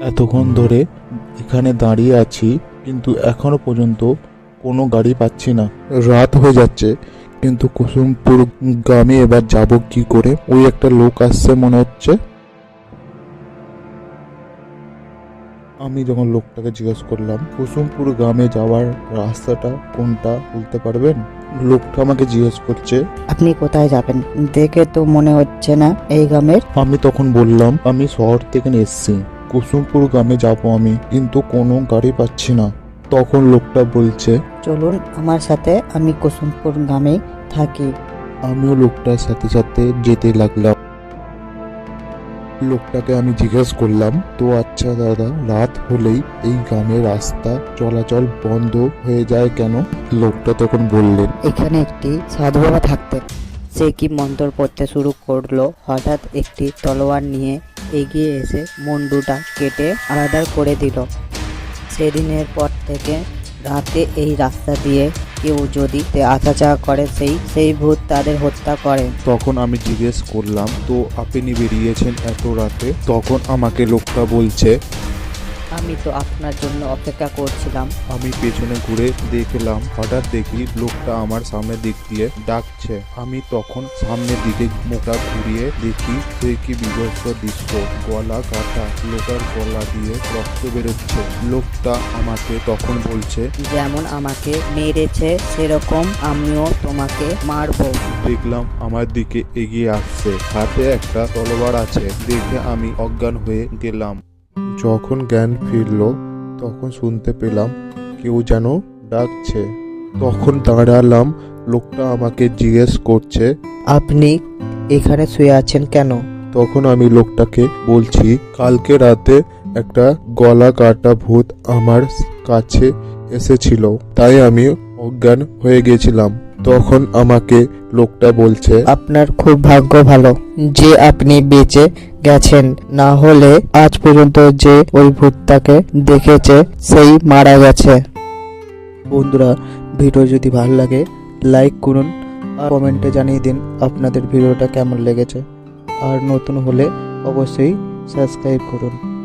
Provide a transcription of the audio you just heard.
এতক্ষণ ধরে এখানে দাঁড়িয়ে আছি কিন্তু এখনও পর্যন্ত কোনো গাড়ি পাচ্ছি না। রাত হয়ে যাচ্ছে কিন্তু কুসুমপুর গ্রামে এবার যাব কি করে? ওই একটা লোক আসছে মনে হচ্ছে। আমি যখন লোকটাকে জিজ্ঞেস করলাম কুসুমপুর গ্রামে যাওয়ার রাস্তাটা কোনটা বলতে পারবেন? লোকটা আমাকে জিজ্ঞেস করছে আপনি কোথায় যাবেন? দেখে তো মনে হচ্ছে না এই গ্রামের। আমি তখন বললাম আমি শহর থেকে এসেছি। কুসুমপুর গ্রামে যাব আমি কিন্তু কোনো গাড়ি পাচ্ছি না। তখন লোকটা বলছে চলুন আমার সাথে আমি কুসুমপুর গ্রামে থাকি। আমিও লোকটার সাথে সাথে যেতে লাগলাম। লোকটাকে আমি জিজ্ঞেস করলাম তো আচ্ছা দাদা রাত হলেই এই গ্রামের রাস্তা চলাচল বন্ধ হয়ে যায় কেন? লোকটা তখন বললেন এখানে একটি সাধু বাবা থাকতেন। সে কি মন্ত্র পড়তে শুরু করল? হঠাৎ একটি তলোয়ার নিয়ে এগিয়ে এসে মুন্ডুটা কেটে আলাদা করে দিল। সেদিনের পর থেকে রাতে এই রাস্তা দিয়ে কেউ যদি আসা যাওয়া করে, সেই সেই ভূত তাদের হত্যা করে। তখন আমি জিজ্ঞেস করলাম, তো আপনি বেরিয়েছেন এত রাতে? তখন আমাকে লোকটা বলছে আমি তো আপনার জন্য অপেক্ষা করছিলাম। আমি পেছনে ঘুরে দেখলাম হঠাৎ দেখি লোকটা আমার সামনের দিক দিয়ে ডাকছে। আমি তখন সামনের দিকে মুখটা ঘুরিয়ে দেখি সে কি বিভৎস দৃশ্য। গলা কাটা লোকার গলা দিয়ে রক্ত বেরোচ্ছে। লোকটা আমাকে তখন বলছে যেমন আমাকে মেরেছে সেরকম আমিও তোমাকে মারবো। দেখলাম আমার দিকে এগিয়ে আসছে। হাতে একটা তলোয়ার আছে। দেখে আমি অজ্ঞান হয়ে গেলাম। যখন জ্ঞান ফিরল তখন শুনতে পেলাম কেউ যেন ডাকছে। তখন দাঁড়ালাম লোকটা আমাকে জিজ্ঞেস করছে আপনি এখানে শুয়ে আছেন কেন? তখন আমি লোকটাকে বলছি কালকে রাতে একটা গলা কাটা ভূত আমার কাছে এসেছিল তাই আমি অজ্ঞান হয়ে গেছিলাম। তখন আমাকে লোকটা বলছে আপনার খুব ভাগ্য ভালো যে আপনি বেঁচে গেছেন। না হলে আজ পর্যন্ত যে ওই ভূতটাকে দেখেছে সেই মারা গেছে। বন্ধুরা ভিডিও যদি ভালো লাগে লাইক করুন আর কমেন্টে জানিয়ে দিন আপনাদের ভিডিওটা কেমন লেগেছে। আর নতুন হলে অবশ্যই সাবস্ক্রাইব করুন।